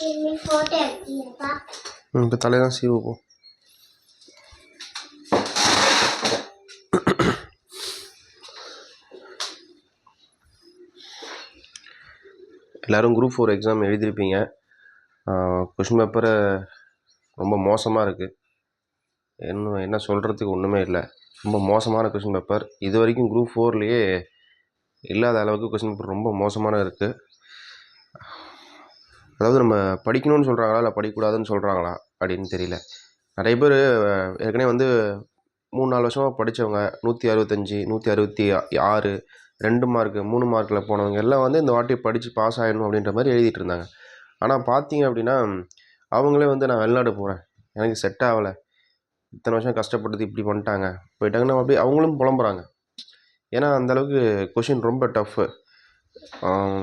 இப்போ தலையெல்லாம் சீவுப்போம் எல்லோரும் குரூப் ஃபோர் எக்ஸாம் எழுதியிருப்பீங்க கொஷின் பேப்பரை ரொம்ப மோசமாக இருக்குது என்ன என்ன சொல்கிறதுக்கு ஒன்றுமே இல்லை ரொம்ப மோசமான கொஷின் பேப்பர் இது வரைக்கும் குரூப் ஃபோர்லேயே இல்லாத அளவுக்கு கொஷின் பேப்பர் ரொம்ப மோசமான இருக்குது அதாவது நம்ம படிக்கணும்னு சொல்கிறாங்களா இல்லை படிக்கக்கூடாதுன்னு சொல்கிறாங்களா அப்படின்னு தெரியல. நிறைய பேர் ஏற்கனவே வந்து மூணு நாலு வருஷமாக படித்தவங்க நூற்றி அறுபத்தஞ்சி நூற்றி அறுபத்தி ஆறு ரெண்டு மார்க்கு மூணு மார்க்கில் போனவங்க எல்லாம் வந்து இந்த வாட்டி படித்து பாஸ் ஆகிடணும் அப்படின்ற மாதிரி எழுதிட்டு இருந்தாங்க. ஆனால் பார்த்தீங்க அப்படின்னா அவங்களே வந்து நான் வெளிநாடு போகிறேன் எனக்கு செட் ஆகலை. இத்தனை வருஷம் கஷ்டப்பட்டது இப்படி பண்ணிட்டாங்க. போயிட்டாங்கன்னா அப்படியே அவங்களும் புலம்புறாங்க. ஏன்னா அந்தளவுக்கு கொஷின் ரொம்ப டஃப்பு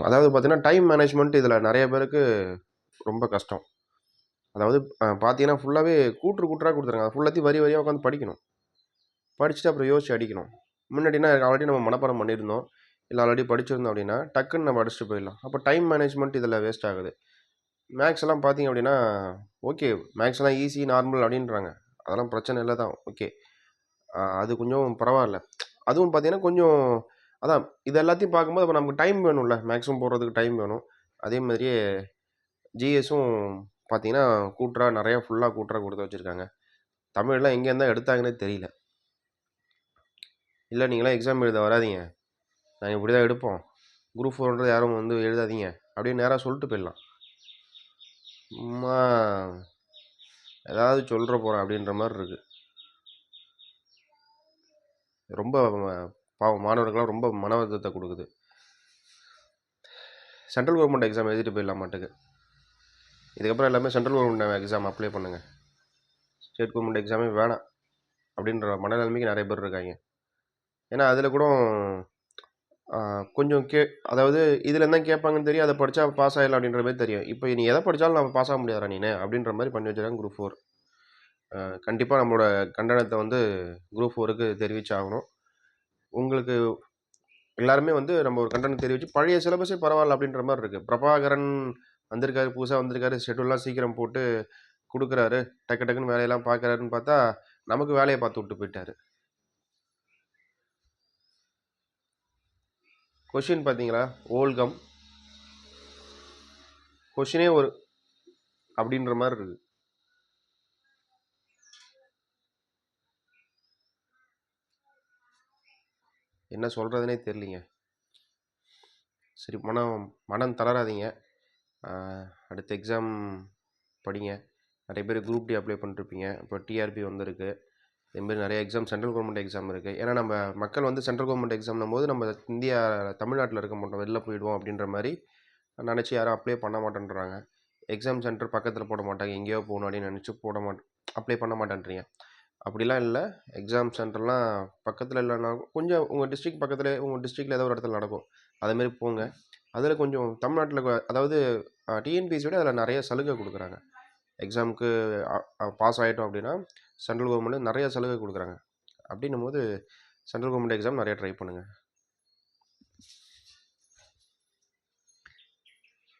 அதாவது பார்த்தீங்கன்னா டைம் மேனேஜ்மெண்ட் இதில் நிறைய பேருக்கு ரொம்ப கஷ்டம். அதாவது பார்த்தீங்கன்னா ஃபுல்லாகவே கூற்று கூற்றாக கொடுத்துருங்க ஃபுல்லாத்தையும் வரி வரியாக உட்காந்து படிக்கணும். படிச்சுட்டு அப்புறம் யோசிச்சு அடிக்கணும். முன்னாடினா ஆல்ரெடி நம்ம மனப்பாடம் பண்ணியிருந்தோம். இல்லை ஆல்ரெடி படிச்சிருந்தோம் அப்படின்னா டக்குன்னு நம்ம அடிச்சுட்டு போயிடலாம். அப்போ டைம் மேனேஜ்மெண்ட் இதில் வேஸ்ட் ஆகுது. மேக்ஸ் எல்லாம் பார்த்தீங்க அப்படின்னா ஓகே மேக்ஸ்லாம் ஈஸி நார்மல் அப்படின்றாங்க. அதெல்லாம் பிரச்சனை இல்லை தான் ஓகே அது கொஞ்சம் பரவாயில்ல. அதுவும் பார்த்தீங்கன்னா கொஞ்சம் அதான் இது எல்லாத்தையும் பார்க்கும்போது அப்போ நமக்கு டைம் வேணும்ல. மேக்ஸிமம் போடுறதுக்கு டைம் வேணும். அதே மாதிரியே ஜிஎஸும் பார்த்தீங்கன்னா கூட்டுறா நிறையா ஃபுல்லாக கூட்டுறா கொடுத்து வச்சுருக்காங்க. தமிழ்லாம் எங்கேருந்தா எடுத்தாங்கன்னே தெரியல. இல்லை நீங்களாம் எக்ஸாம் எழுத வராதீங்க. நாங்கள் இப்படி தான் எடுப்போம் குரூப் ஃபோர்ன்றது யாரும் வந்து எழுதாதீங்க. அப்படின்னு நேராக சொல்லிட்டு போயிடலாம். சும்மா ஏதாவது சொல்கிற போகிறேன் அப்படின்ற மாதிரி இருக்குது ரொம்ப பாவம் மாணவர்களாக ரொம்ப மன வருத்தத்தை கொடுக்குது. சென்ட்ரல் கவர்மெண்ட் எக்ஸாம் எழுதிட்டு போயிடலாம் மாட்டுக்கு. இதுக்கப்புறம் எல்லாமே சென்ட்ரல் கவர்மெண்ட் எக்ஸாம் அப்ளை பண்ணுங்கள் ஸ்டேட் கவர்மெண்ட் எக்ஸாமே வேணாம் அப்படின்ற மனநிலைமைக்கு நிறைய பேர் இருக்காங்க. ஏன்னா அதில் கூட கொஞ்சம் கே அதாவது இதில் என்ன கேட்பாங்கன்னு தெரியும் அதை படித்தா பாஸ் ஆகிடலாம் அப்படின்ற மாதிரி தெரியும். இப்போ நீ எதை படித்தாலும் நம்ம பாஸ் ஆக முடியாதா நீ அப்படின்ற மாதிரி பண்ணி வச்சுருக்காங்க குரூப் ஃபோர் கண்டிப்பாக நம்மளோட கண்டனத்தை வந்து குரூப் ஃபோருக்கு தெரிவிச்சாகணும். உங்களுக்கு எல்லாருமே வந்து நம்ம ஒரு கண்டனம் தெரிவித்து பழைய சிலபஸே பரவாயில்ல அப்படின்ற மாதிரி இருக்குது பிரபாகரன் வந்திருக்காரு புதுசாக வந்திருக்காரு ஷெட்யூல்லாம் சீக்கிரம் போட்டு கொடுக்குறாரு. டக்கு டக்குன்னு வேலையெல்லாம் பார்க்குறாருன்னு பார்த்தா நமக்கு வேலையை பார்த்து விட்டு போயிட்டாரு. கொஷின் பார்த்தீங்களா? ஓல்கம். கொஷினே ஒரு அப்படின்ற மாதிரி இருக்குது என்ன சொல்கிறதுனே தெரியலிங்க சரி மனம் மனம் தளராதீங்க. அடுத்த எக்ஸாம் படிங்க. நிறைய பேர் குரூப் டி அப்ளை பண்ணிருப்பீங்க இப்போ டிஆர்பி வந்திருக்கு. இதுமாரி நிறைய எக்ஸாம் சென்ட்ரல் கவர்மெண்ட் எக்ஸாம் இருக்குது ஏன்னா நம்ம மக்கள் வந்து சென்ட்ரல் கவர்மெண்ட் எக்ஸாம்னும் போது நம்ம இந்தியா தமிழ்நாட்டில் இருக்க மாட்டோம். வெளில போயிடுவோம் அப்படின்ற மாதிரி நினச்சி யாரும் அப்ளை பண்ண மாட்டேன்றாங்க. எக்ஸாம் சென்டர் பக்கத்தில் போட மாட்டாங்க. எங்கேயோ போகணும் அப்படின்னு நினச்சி போட மாட் அப்ளை பண்ண மாட்டேன்றீங்க. அப்படிலாம் இல்லை. எக்ஸாம் சென்டர்லாம் பக்கத்தில் இல்லைன்னா கொஞ்சம் உங்கள் டிஸ்ட்ரிக் பக்கத்தில் உங்கள் டிஸ்ட்ரிக்டில் ஏதோ ஒரு இடத்துல நடக்கும். அதுமாரி போங்க. அதில் கொஞ்சம் தமிழ்நாட்டில் அதாவது டிஎன்பிஎஸ்சியோட அதில் நிறைய சலுகை கொடுக்குறாங்க. எக்ஸாமுக்கு பாஸ் ஆகிட்டோம் அப்படின்னா சென்ட்ரல் கவர்மெண்ட்டு நிறைய சலுகை கொடுக்குறாங்க. அப்படின்னும் போது சென்ட்ரல் கவர்மெண்ட் எக்ஸாம் நிறையா ட்ரை பண்ணுங்கள்